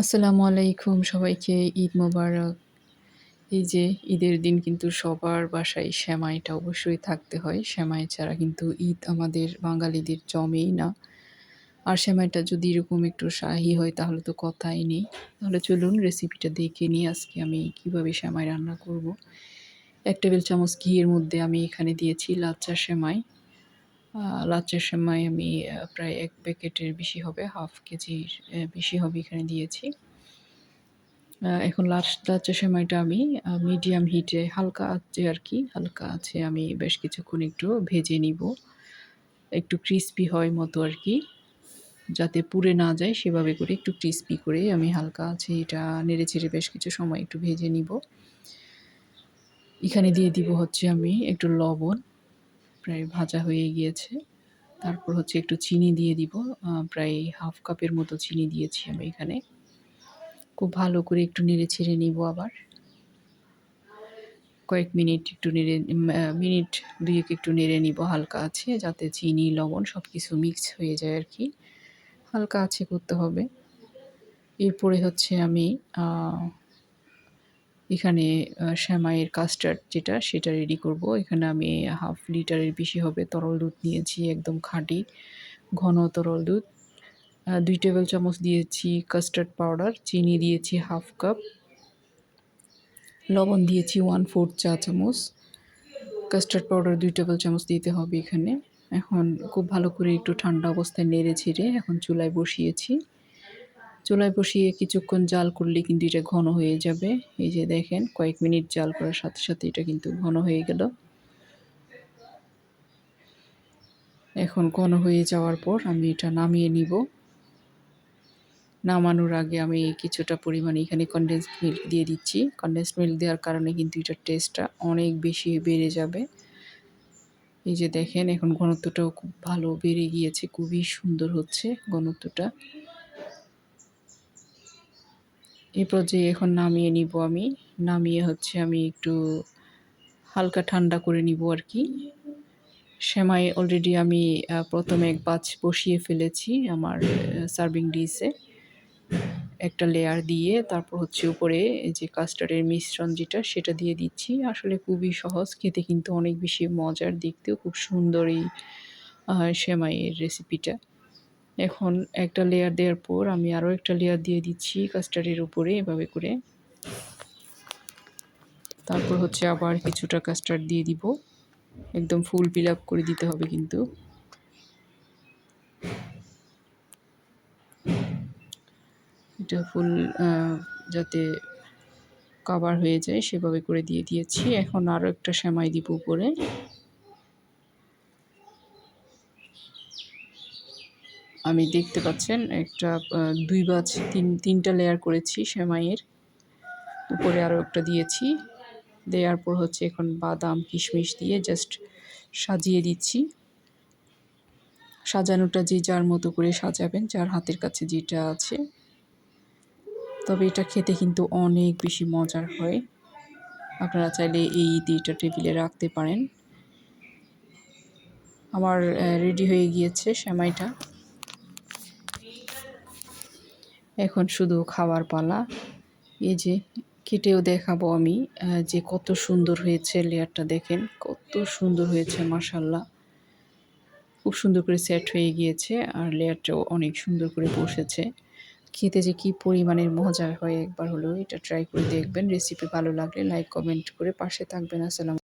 আসসালামু আলাইকুম, সবাইকে ঈদ মোবারক। এই যে ঈদের দিন কিন্তু সবার বাসায় শ্যামাইটা অবশ্যই থাকতে হয়। শ্যামাই ছাড়া কিন্তু ঈদ আমাদের বাঙালিদের জমেই না। আর শ্যামাইটা যদি এরকম একটু শাহি হয়, তাহলে তো কথাই নেই। তাহলে চলুন রেসিপিটা দেখে নিয়ে আজকে আমি কীভাবে শ্যামাই রান্না করব। এক টেবিল চামচ ঘিয়ের মধ্যে আমি এখানে দিয়েছি লাচ্চা সেমাই। লাচ্চার সময় আমি প্রায় এক প্যাকেটের বেশি হবে, হাফ কেজির বেশি হবে এখানে দিয়েছি। এখন লাস্ট লাচ্চা সময়টা আমি মিডিয়াম হিটে হালকা আছে আর কি, হালকা আছে আমি বেশ কিছুক্ষণ একটু ভেজে নিব। একটু ক্রিস্পি হয় মতো আর কি, যাতে পুড়ে না যায়, সেভাবে করে একটু ক্রিস্পি করে আমি হালকা আছে এটা নেড়ে চেড়ে বেশ কিছু সময় একটু ভেজে নিব। এখানে দিয়ে দিব হচ্ছে আমি একটু লবণ। প্রায় ভাজা হয়ে গিয়েছে। তারপর হচ্ছে একটু চিনি দিয়ে দিব। প্রায় হাফ কাপের মতো চিনি দিয়েছি আমি এখানে। খুব ভালো করে একটু নেড়ে ছেড়ে নিব আবার। কয়েক মিনিট একটু নেড়ে মিনিট দুয়েক একটু নেড়ে নিব হালকা আছে, যাতে চিনি, লবণ সব কিছু মিক্স হয়ে যায় আর কি। হালকা আছে করতে হবে। এরপরে হচ্ছে আমি এখানে শ্যামাইয়ের কাস্টার্ড যেটা, সেটা রেডি করব। এখানে আমি হাফ লিটারের বেশি হবে। তরল দুধ নিয়েছি, একদম খাঁটি, ঘন তরল দুধ। দুই টেবিল চামচ দিয়েছি কাস্টার্ড পাউডার চিনি দিয়েছি হাফ কাপ লবণ দিয়েছি ওয়ান ফোর্থ চা চামচ। কাস্টার্ড পাউডার দুই টেবিল চামচ দিতে হবে এখানে। এখন খুব ভালো করে একটু ঠান্ডা অবস্থায় নেড়ে ছেড়ে এখন চুলায় বসিয়েছি। চুলায় বসিয়ে কিছুক্ষণ জাল করলে কিন্তু এটা ঘন হয়ে যাবে। এই যে দেখেন, কয়েক মিনিট জাল করার সাথে সাথে এটা কিন্তু ঘন হয়ে গেল। এখন ঘন হয়ে যাওয়ার পর আমি এটা নামিয়ে নিব। নামানোর আগে আমি কিছুটা পরিমাণে এখানে কনডেন্সড মিল্ক দিয়ে দিচ্ছি। কনডেন্সড মিল্ক দেওয়ার কারণে কিন্তু এটার টেস্টটা অনেক বেশি বেড়ে যাবে। এই যে দেখেন, এখন ঘনত্বটাও খুব ভালো বেড়ে গিয়েছে, খুবই সুন্দর হচ্ছে ঘনত্বটা। এই পর্যায়ে এখন নামিয়ে নিব আমি। নামিয়ে হচ্ছে আমি একটু হালকা ঠান্ডা করে নিব আর কি। সেমাই অলরেডি আমি প্রথমে এক বাচ বসিয়ে ফেলেছি আমার সার্ভিং ডিসে একটা লেয়ার দিয়ে তারপর হচ্ছে উপরে যে কাস্টার্ডের মিশ্রণ যেটা, সেটা দিয়ে দিচ্ছি। আসলে খুবই সহজ, খেতে কিন্তু অনেক বেশি মজার, দেখতেও খুব সুন্দর এই সেমাইয়ের রেসিপিটা এখন একটা লেয়ার দেওয়ার পর আমি আরও একটা লেয়ার দিয়ে দিচ্ছি কাস্টার্ডের উপরে এভাবে করে। তারপর হচ্ছে আবার কিছুটা কাস্টার্ড দিয়ে দিব। একদম ফুল ফিল আপ করে দিতে হবে কিন্তু। এটা ফুল যাতে কাভার হয়ে যায় সেভাবে করে দিয়ে দিয়েছি। এখন আরও একটা সেমাই দিব উপরে। আমি দেখতে পাচ্ছেন একটা দুই বাজ তিন, তিনটা লেয়ার করেছি সেমাইয়ের। উপরে আরও একটা দিয়েছি। দেওয়ার পর হচ্ছে এখন বাদাম, কিশমিশ দিয়ে জাস্ট সাজিয়ে দিচ্ছি। সাজানোটা যে যার মতো করে সাজাবেন, যার হাতের কাছে যেটা আছে। তবে এটা খেতে কিন্তু অনেক বেশি মজার হয়। আপনারা চাইলে এই দুইটা টেবিলে রাখতে পারেন। আমার রেডি হয়ে গিয়েছে সেমাইটা। এখন শুধু খাওয়ার পালা। এই যে কেটেও দেখাবো আমি যে কত সুন্দর হয়েছে লেয়ারটা দেখেন, কত সুন্দর হয়েছে মাসাল্লাহ খুব সুন্দর করে সেট হয়ে গিয়েছে আর লেয়ারটাও অনেক সুন্দর করে বসেছে। খেতে যে কি পরিমাণের মজা হয় একবার হলেও, এটা ট্রাই করে দেখবেন। রেসিপি ভালো লাগলে লাইক কমেন্ট করে পাশে থাকবেন। আসসালাম